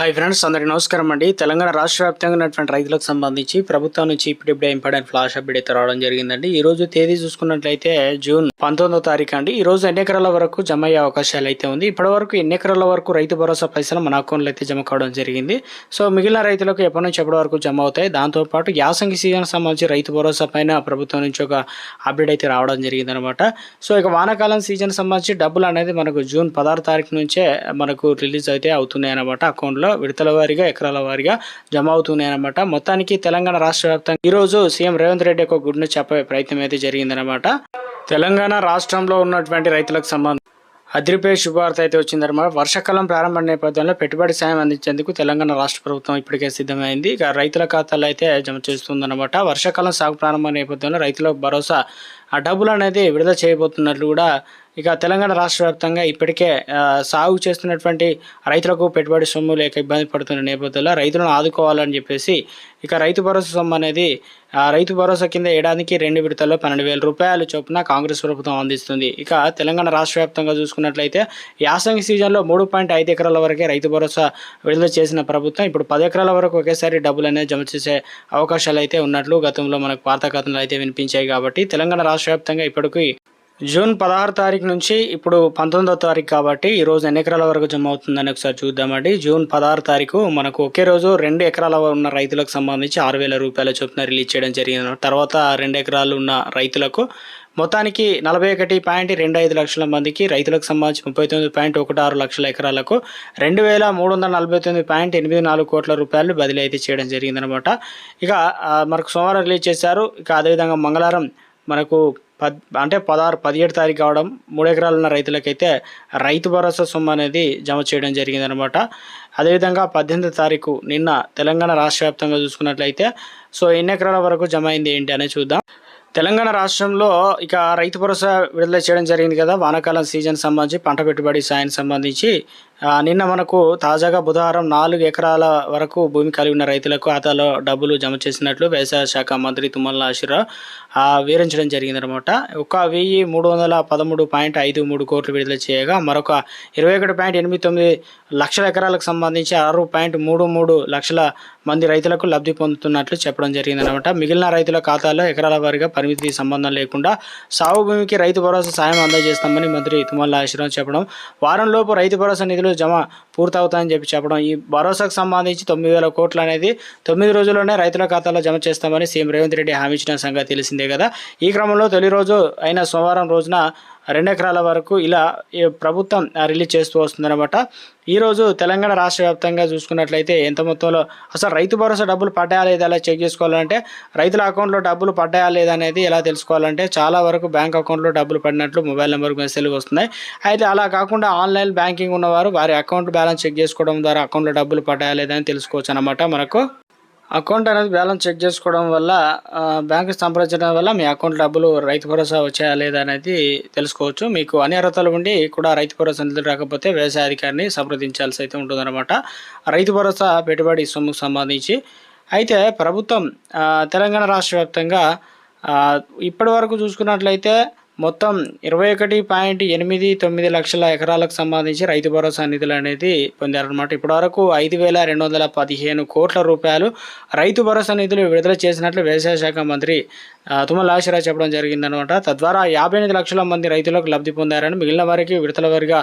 Hi friends అందరికీ నమస్కారం అండి. తెలంగాణ రాష్ట్ర వ్యాప్తంగా ఉన్నటువంటి రైతులకు సంబంధించి ప్రభుత్వం నుంచి ఇప్పుడిప్పుడే ఇంపార్టెంట్ ఫ్లాష్ అప్డేట్ అయితే రావడం జరిగిందండి. ఈ రోజు తేదీ చూసుకున్నట్లయితే జూన్ పంతొమ్మిదో తారీఖు అండి. ఈ రోజు ఎన్ని ఎకరాల వరకు జమ అయ్యే అవకాశాలు అయితే ఉంది. ఇప్పటి వరకు ఎన్ని ఎకరాల వరకు రైతు భరోసా పైసలు మన అకౌంట్లో అయితే జమ కావడం జరిగింది. సో మిగిలిన రైతులకు ఎప్పటి నుంచి ఎప్పటి వరకు జమ అవుతాయి? దాంతోపాటు యాసంగి సీజన్ సంబంధించి రైతు భరోసా పైన ప్రభుత్వం నుంచి ఒక అప్డేట్ అయితే రావడం జరిగింది అనమాట సో ఇక వానాకాలం సీజన్ సంబంధించి డబ్బులు అనేది మనకు జూన్ పదహారు తారీఖు నుంచే మనకు రిలీజ్ అయితే అవుతున్నాయి అనమాట అకౌంట్లో. విడతల వారీగా ఎకరాల వారీగా జమ అవుతున్నాయన్నమాట. మొత్తానికి తెలంగాణ రాష్ట్ర వ్యాప్తంగా ఈ రోజు సీఎం రేవంత్ రెడ్డి ఒక గుడ్ను చెప్పే ప్రయత్నం అయితే జరిగిందనమాట తెలంగాణ రాష్ట్రంలో ఉన్నటువంటి రైతులకు సంబంధం అదిరిపోయే శుభవార్త అయితే వచ్చిందన్నమాట. వర్షాకాలం ప్రారంభ నేపథ్యంలో పెట్టుబడి సాయం అందించేందుకు తెలంగాణ రాష్ట్ర ప్రభుత్వం ఇప్పటికే సిద్ధమైంది. ఇక రైతుల ఖాతాలో అయితే జమ చేస్తుందన్నమాట. వర్షాకాలం సాగు ప్రారంభ నేపథ్యంలో రైతులకు భరోసా ఆ డబ్బులు అనేది విడుదల చేయబోతున్నట్లు కూడా ఇక తెలంగాణ రాష్ట్ర వ్యాప్తంగా ఇప్పటికే సాగు చేస్తున్నటువంటి రైతులకు పెట్టుబడి సొమ్ము లేక ఇబ్బంది పడుతున్న నేపథ్యంలో రైతులను ఆదుకోవాలని చెప్పేసి ఇక రైతు భరోసా సొమ్ము అనేది రైతు భరోసా కింద ఏడాదికి రెండు విడతల్లో పన్నెండు వేల రూపాయలు చొప్పున కాంగ్రెస్ ప్రభుత్వం అందిస్తుంది. ఇక తెలంగాణ రాష్ట్ర వ్యాప్తంగా చూసుకున్నట్లయితే యాసంగి సీజన్లో మూడు పాయింట్ ఐదు ఎకరాల వరకే రైతు భరోసా విడుదల చేసిన ప్రభుత్వం ఇప్పుడు పది ఎకరాల వరకు ఒకేసారి డబ్బులు అనేది జమ చేసే అవకాశాలు అయితే ఉన్నట్లు గతంలో మనకు వార్తా కథనాలు అయితే వినిపించాయి కాబట్టి తెలంగాణ రాష్ట్ర వ్యాప్తంగా ఇప్పటికి జూన్ పదహారు తారీఖు నుంచి ఇప్పుడు పంతొమ్మిదో తారీఖు కాబట్టి ఈ రోజు ఎన్ని ఎకరాల వరకు జమ అవుతుందని ఒకసారి చూద్దామండి. జూన్ పదహారు తారీఖు మనకు ఒకే రోజు రెండు ఎకరాల ఉన్న రైతులకు సంబంధించి ఆరు వేల రూపాయల చొప్పున రిలీజ్ చేయడం జరిగింది. తర్వాత రెండు ఎకరాలు ఉన్న రైతులకు మొత్తానికి నలభై ఒకటి పాయింట్ రెండు ఐదు లక్షల మందికి రైతులకు సంబంధించి ముప్పై తొమ్మిది పాయింట్ ఒకటి ఆరు లక్షల ఎకరాలకు రెండు వేల మూడు వందల నలభై తొమ్మిది పాయింట్ ఎనిమిది నాలుగు కోట్ల రూపాయలు బదిలీ అయితే చేయడం జరిగిందనమాట ఇక మనకు సోమవారం రిలీజ్ చేశారు. ఇక అదేవిధంగా మంగళవారం మనకు పద్ అంటే పదహారు పదిహేడు తారీఖు కావడం మూడు ఎకరాలు ఉన్న రైతులకైతే రైతు భరోసా సొమ్ము అనేది జమ చేయడం జరిగిందనమాట. అదేవిధంగా పద్దెనిమిది తారీఖు నిన్న తెలంగాణ రాష్ట్ర వ్యాప్తంగా చూసుకున్నట్లయితే సో ఎన్ని ఎకరాల వరకు జమ అయింది ఏంటి అనేది చూద్దాం. తెలంగాణ రాష్ట్రంలో ఇక రైతు భరోసా విడుదల చేయడం జరిగింది కదా. వానాకాలం సీజన్ సంబంధించి పంట పెట్టుబడి సాయం సంబంధించి నిన్న మనకు తాజాగా బుధవారం నాలుగు ఎకరాల వరకు భూమి కలిగి ఉన్న రైతులకు ఖాతాలో డబ్బులు జమ చేసినట్లు వ్యవసాయ శాఖ మంత్రి తుమ్మల నాసిరావు వివరించడం జరిగిందనమాట ఒక వెయ్యి మూడు వందల పదమూడు పాయింట్ ఐదు మూడు కోట్లు విడుదల చేయగా మరొక ఇరవై ఒకటి పాయింట్ ఎనిమిది తొమ్మిది లక్షల ఎకరాలకు సంబంధించి ఆరు పాయింట్ మూడు మూడు లక్షల మంది రైతులకు లబ్ధి పొందుతున్నట్లు చెప్పడం జరిగిందనమాట మిగిలిన రైతుల ఖాతాలో ఎకరాల వారిగా పరిమితి సంబంధం లేకుండా సాగు భూమికి రైతు భరోసా సాయం అందజేస్తామని మంత్రి తుమ్మల నాగేశ్వరరావు చెప్పడం వారంలోపు రైతు భరోసా నిధులు జమ పూర్తవుతాయని చెప్పి చెప్పడం ఈ భరోసాకు సంబంధించి తొమ్మిది వేల కోట్లు అనేది తొమ్మిది రోజుల్లోనే రైతుల ఖాతాలో జమ చేస్తామని సీఎం రేవంత్ రెడ్డి హామీ ఇచ్చిన సంగతి తెలిసిందే కదా. ఈ క్రమంలో తొలి రోజు అయిన సోమవారం రోజున రెండు ఎకరాల వరకు ఇలా ప్రభుత్వం రిలీజ్ చేస్తూ వస్తుందన్నమాట. ఈరోజు తెలంగాణ రాష్ట్ర వ్యాప్తంగా చూసుకున్నట్లయితే ఎంత మొత్తంలో అసలు రైతు భరోసా డబ్బులు పడ్డాయా లేదా ఎలా చెక్ చేసుకోవాలంటే రైతుల అకౌంట్లో డబ్బులు పడ్డాయా లేదా అనేది ఎలా తెలుసుకోవాలంటే చాలా వరకు బ్యాంక్ అకౌంట్లో డబ్బులు పడినట్లు మొబైల్ నెంబర్కి మెసేజ్లు వస్తున్నాయి. అయితే అలా కాకుండా ఆన్లైన్ బ్యాంకింగ్ ఉన్నవారు వారి అకౌంట్ బ్యాలెన్స్ చెక్ చేసుకోవడం ద్వారా అకౌంట్లో డబ్బులు పడ్డాయా లేదా అని తెలుసుకోవచ్చు అనమాట మనకు. అకౌంట్ అనేది బ్యాలెన్స్ చెక్ చేసుకోవడం వల్ల బ్యాంకు సంప్రదించడం వల్ల మీ అకౌంట్ డబ్బులు రైతు భరోసా వచ్చాయా లేదా అనేది తెలుసుకోవచ్చు. మీకు అన్ని అర్హతలు ఉండి కూడా రైతు భరోసా నిధులు రాకపోతే వ్యవసాయ అధికారిని సంప్రదించాల్సి అయితే ఉంటుందన్నమాట. రైతు భరోసా పెట్టుబడి సొమ్ముకు సంబంధించి. అయితే ప్రభుత్వం తెలంగాణ రాష్ట్ర వ్యాప్తంగా ఇప్పటి వరకు చూసుకున్నట్లయితే మొత్తం ఇరవై ఒకటి పాయింట్ ఎనిమిది తొమ్మిది లక్షల ఎకరాలకు సంబంధించి రైతు భరోసా నిధులు అనేది పొందారనమాట ఇప్పటివరకు ఐదు వేల రెండు వందల పదిహేను కోట్ల రూపాయలు రైతు భరోసా నిధులు విడుదల చేసినట్లు వ్యవసాయ శాఖ మంత్రి తుమ్మల నాగేశ్వరరావు చెప్పడం జరిగిందనమాట తద్వారా యాభై ఎనిమిది లక్షల మంది రైతులకు లబ్ధి పొందారని మిగిలిన వారికి విడతల వారిగా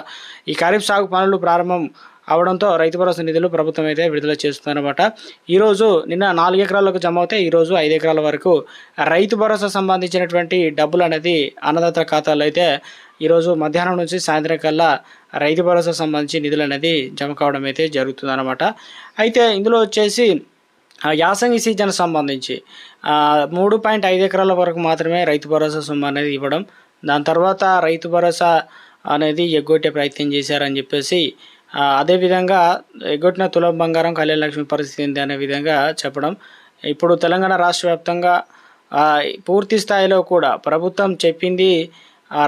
ఈ ఖరీఫ్ సాగు పనులు ప్రారంభం అవడంతో రైతు భరోసా నిధులు ప్రభుత్వం అయితే విడుదల చేస్తుందన్నమాట. ఈరోజు నిన్న నాలుగు ఎకరాలకు జమ అవుతే ఈరోజు ఐదు ఎకరాల వరకు రైతు భరోసా సంబంధించినటువంటి డబ్బులు అనేది అన్నదాత ఖాతాలో అయితే ఈరోజు మధ్యాహ్నం నుంచి సాయంత్రం కల్లా రైతు భరోసా సంబంధించి నిధులు అనేది జమ కావడం అయితే జరుగుతుందన్నమాట. అయితే ఇందులో వచ్చేసి యాసంగి సీజన్ సంబంధించి మూడు పాయింట్ ఐదు ఎకరాల వరకు మాత్రమే రైతు భరోసా సొమ్ము అనేది ఇవ్వడం దాని తర్వాత రైతు భరోసా అనేది ఎగ్గొట్టే ప్రయత్నం చేశారని చెప్పేసి అదేవిధంగా ఎగ్గొట్టిన తులం బంగారం కళ్యాణ లక్ష్మి పరిస్థితి ఏంటి అనే విధంగా చెప్పడం. ఇప్పుడు తెలంగాణ రాష్ట్ర వ్యాప్తంగా పూర్తి స్థాయిలో కూడా ప్రభుత్వం చెప్పింది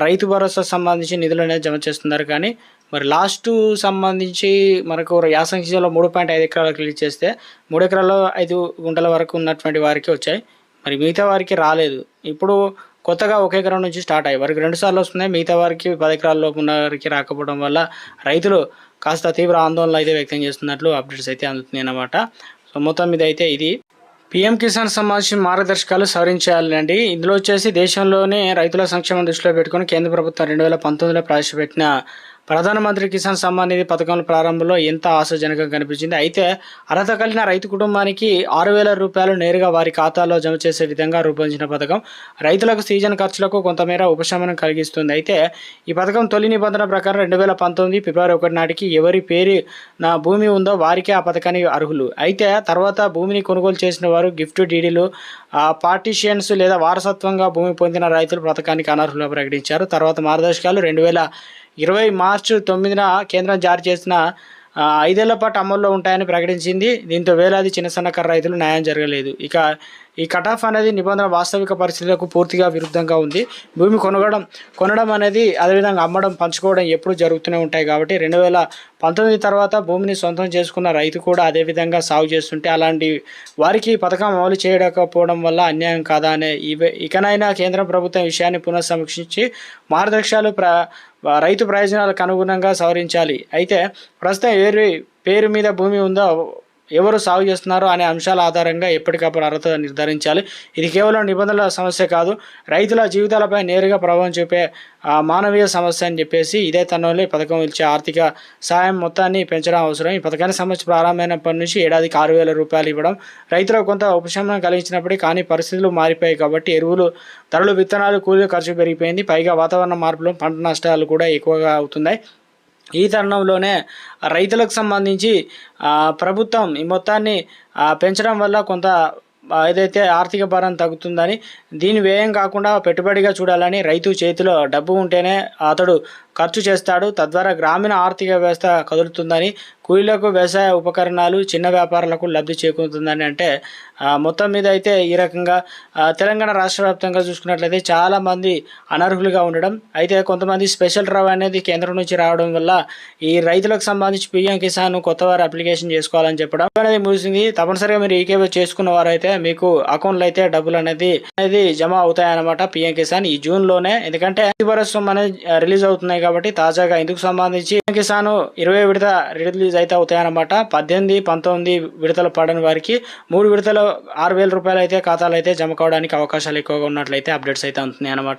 రైతు భరోసా సంబంధించి నిధులు అనేది జమ చేస్తున్నారు. కానీ మరి లాస్ట్ సంబంధించి మనకు యాసంగి సీజన్లో మూడు పాయింట్ ఐదు ఎకరాలకు రిలీజ్ చేస్తే మూడు ఎకరాల్లో ఐదు గుంటల వరకు ఉన్నటువంటి వారికి వచ్చాయి. మరి మిగతా వారికి రాలేదు. ఇప్పుడు కొత్తగా ఒక ఎకరం నుంచి స్టార్ట్ అయ్యాయి. వారికి రెండు సార్లు వస్తున్నాయి. మిగతా వారికి పది ఎకరాల లోపు ఉన్న వారికి రాకపోవడం వల్ల రైతులు కాస్త తీవ్ర ఆందోళన అయితే వ్యక్తం చేస్తున్నట్లు అప్డేట్స్ అయితే అందుతున్నాయి అన్నమాట. సో మొత్తం మీద అయితే ఇది. పీఎం కిసాన్ సంబంధించిన మార్గదర్శకాలు సవరించాలండి. ఇందులో వచ్చేసి దేశంలోనే రైతుల సంక్షేమం దృష్టిలో పెట్టుకుని కేంద్ర ప్రభుత్వం రెండు వేల పంతొమ్మిదిలో ప్రవేశపెట్టిన ప్రధానమంత్రి కిసాన్ సమ్మాన్ నిధి పథకం ప్రారంభంలో ఎంత ఆశాజనకం కనిపించింది? అయితే అర్హత కలిగిన రైతు కుటుంబానికి ఆరు వేల రూపాయలు నేరుగా వారి ఖాతాలో జమ చేసే విధంగా రూపొందించిన పథకం రైతులకు సీజన్ ఖర్చులకు కొంతమేర ఉపశమనం కలిగిస్తుంది. అయితే ఈ పథకం తొలి నిబంధన ప్రకారం రెండు వేల పంతొమ్మిది ఫిబ్రవరి ఒకటి నాటికి ఎవరి పేరు నా భూమి ఉందో వారికే ఆ పథకానికి అర్హులు. అయితే తర్వాత భూమిని కొనుగోలు చేసిన వారు గిఫ్ట్ డీడీలు పార్టీషియన్స్ లేదా వారసత్వంగా భూమి పొందిన రైతులు పథకానికి అనర్హులుగా ప్రకటించారు. తర్వాత మార్గదర్శకాలు రెండు వేల ఇరవై మార్చి తొమ్మిదిన కేంద్రం జారీ చేసిన ఐదేళ్ళ పాటు అమల్లో ఉంటాయని ప్రకటించింది. దీంతో వేలాది చిన్న సన్నకారు రైతులు న్యాయం జరగలేదు. ఇక ఈ కటాఫ్ అనేది నిబంధన వాస్తవిక పరిస్థితులకు పూర్తిగా విరుద్ధంగా ఉంది. భూమి కొనగడం కొనడం అనేది అదేవిధంగా అమ్మడం పంచుకోవడం ఎప్పుడు జరుగుతూనే ఉంటాయి కాబట్టి రెండు వేల పంతొమ్మిది తర్వాత భూమిని సొంతం చేసుకున్న రైతు కూడా అదేవిధంగా సాగు చేస్తుంటే అలాంటి వారికి పథకం అమలు చేయకపోవడం వల్ల అన్యాయం కాదా అనే ఇవే ఇకనైనా కేంద్ర ప్రభుత్వం విషయాన్ని పునఃసమీక్షించి మార్గదర్శకాలు ప్ర రైతు ప్రయోజనాలకు అనుగుణంగా సవరించాలి. అయితే ప్రస్తుతం ఏరి పేరు మీద భూమి ఉందో? ఎవరు సాగు చేస్తున్నారో అనే అంశాల ఆధారంగా ఎప్పటికప్పుడు అర్హత నిర్ధారించాలి. ఇది కేవలం నిబంధనల సమస్య కాదు. రైతుల జీవితాలపై నేరుగా ప్రభావం చూపే మానవీయ సమస్య అని చెప్పేసి ఇదే తనలో పథకం ఇచ్చే ఆర్థిక సహాయం మొత్తాన్ని పెంచడం అవసరం. ఈ పథకానికి సంబంధించి ప్రారంభమైనప్పటి నుంచి ఏడాదికి ఆరు వేల రూపాయలు ఇవ్వడం. రైతులకు కొంత ఉపశమనం కలిగించినప్పటికీ కానీ పరిస్థితులు మారిపోయాయి కాబట్టి ఎరువులు ధరలు విత్తనాలు కూలీ ఖర్చు పెరిగిపోయింది. పైగా వాతావరణ మార్పులు పంట నష్టాలు కూడా ఎక్కువగా అవుతున్నాయి. ఈ తరుణంలోనే రైతులకు సంబంధించి ప్రభుత్వం ఈ మొత్తాన్ని పెంచడం వల్ల కొంత ఏదైతే ఆర్థిక భారం తగ్గుతుందని దీని వ్యయం కాకుండా పెట్టుబడిగా చూడాలని రైతు చేతిలో డబ్బు ఉంటేనే అతడు ఖర్చు చేస్తాడు. తద్వారా గ్రామీణ ఆర్థిక వ్యవస్థ కదులుతుందని కూలీలకు వ్యవసాయ ఉపకరణాలు చిన్న వ్యాపారాలకు లబ్ధి చేకూరుతుందని అంటే మొత్తం మీద అయితే ఈ రకంగా తెలంగాణ రాష్ట్ర వ్యాప్తంగా చూసుకున్నట్లయితే చాలామంది అనర్హులుగా ఉండడం అయితే కొంతమంది స్పెషల్ రవ్ అనేది కేంద్రం నుంచి రావడం వల్ల ఈ రైతులకు సంబంధించి పిఎం కిసాన్ కొత్త వారు అప్లికేషన్ చేసుకోవాలని చెప్పడం అనేది ముగిసింది. తప్పనిసరిగా మీరు ఈకేవై చేసుకున్న వారైతే మీకు అకౌంట్లో అయితే డబ్బులు అనేది అనేది జమ అవుతాయన్నమాట పిఎం కిసాన్ ఈ జూన్లోనే. ఎందుకంటే రైతు అనేది రిలీజ్ అవుతున్నాయి కాబట్టి తాజాగా ఇందుకు సంబంధించి కిసాన్ ఇరవై విడత రిలీజ్ అయితే అవుతాయన్నమాట. పద్దెనిమిది పంతొమ్మిది విడతలు పడని వారికి మూడు విడతలు ఆరు వేల రూపాయలు అయితే ఖాతాలు అయితే జమ కావడానికి అవకాశాలు ఎక్కువగా ఉన్నట్లయితే అప్డేట్స్ అయితే అందుతున్నాయి అనమాట